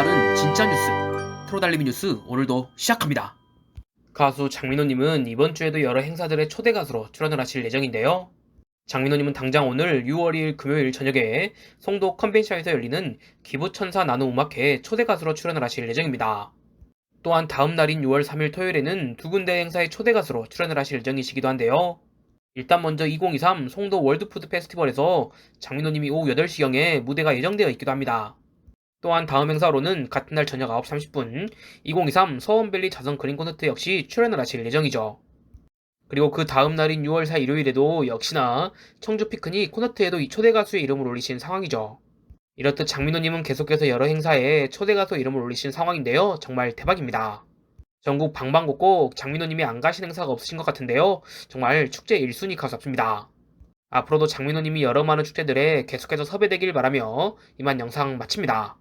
빠른 진짜 뉴스 프로달리미 뉴스 오늘도 시작합니다. 가수 장민호님은 이번 주에도 여러 행사들의 초대 가수로 출연을 하실 예정인데요. 장민호님은 당장 오늘 6월 2일 금요일 저녁에 송도 컨벤션에서 열리는 기부천사 나노 음악회에 초대 가수로 출연을 하실 예정입니다. 또한 다음 날인 6월 3일 토요일에는 두 군데 행사의 초대 가수로 출연을 하실 예정이시기도 한데요. 일단 먼저 2023 송도 월드푸드 페스티벌에서 장민호님이 오후 8시경에 무대가 예정되어 있기도 합니다. 또한 다음 행사로는 같은 날 저녁 9시 30분 2023 서원밸리 자선 그린 콘서트 역시 출연을 하실 예정이죠. 그리고 그 다음 날인 6월 4일 일요일에도 역시나 청주 피크닉 콘서트에도 이 초대 가수의 이름을 올리신 상황이죠. 이렇듯 장민호님은 계속해서 여러 행사에 초대 가수 이름을 올리신 상황인데요. 정말 대박입니다. 전국 방방곡곡 장민호님이 안 가신 행사가 없으신 것 같은데요. 정말 축제 1순위 가수입니다. 앞으로도 장민호님이 여러 많은 축제들에 계속해서 섭외되길 바라며 이만 영상 마칩니다.